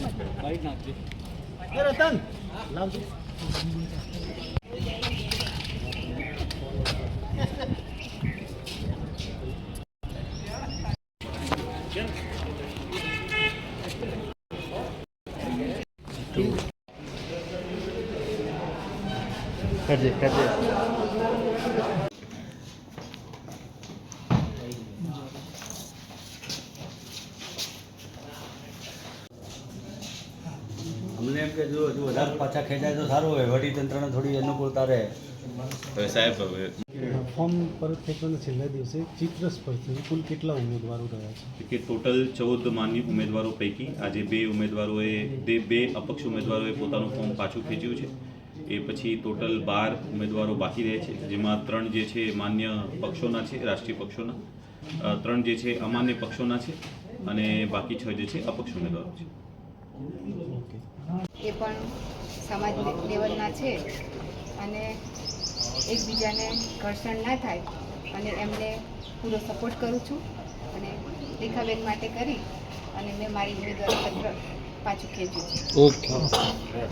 Pero tan, lagi. Kerja, kerja. એમ કે જો હજુ વધારે પાછા ખેંચાય તો સારું હોય વડી તંત્રને થોડી અનુકૂળતા રહે. હવે સાહેબ હવે ફોર્મ પરત ખેંચવાના છેલ્લા દિવસે ચિત્ર સ્પર્ધા કુલ કેટલા ઉમેદવારો રહ્યા છે? કે ટોટલ ચૌદ માન્ય ઉમેદવારો પૈકી આજે બે ઉમેદવારોએ બે બે અપક્ષ ઉમેદવારોએ પોતાનું ફોર્મ પાછું ખેંચ્યું છે. એ પછી ટોટલ બાર ઉમેદવારો બાકી રહે છે. જેમાં ત્રણ જે છે માન્ય પક્ષોના છે રાષ્ટ્રીય પક્ષોના. ત્રણ જે છે અમાન્ય પક્ષોના છે અને બાકી છ જે છે અપક્ષ ઉમેદવારો છે. એ પણ સમાજ લેવલના છે અને એકબીજાને ઘર્ષણ ના થાય અને એમને પૂરો સપોર્ટ કરું છું અને રેખાબેન માટે કરી અને મેં મારી ઉમેદવારી પત્ર પાછું ખેંચ્યું છે.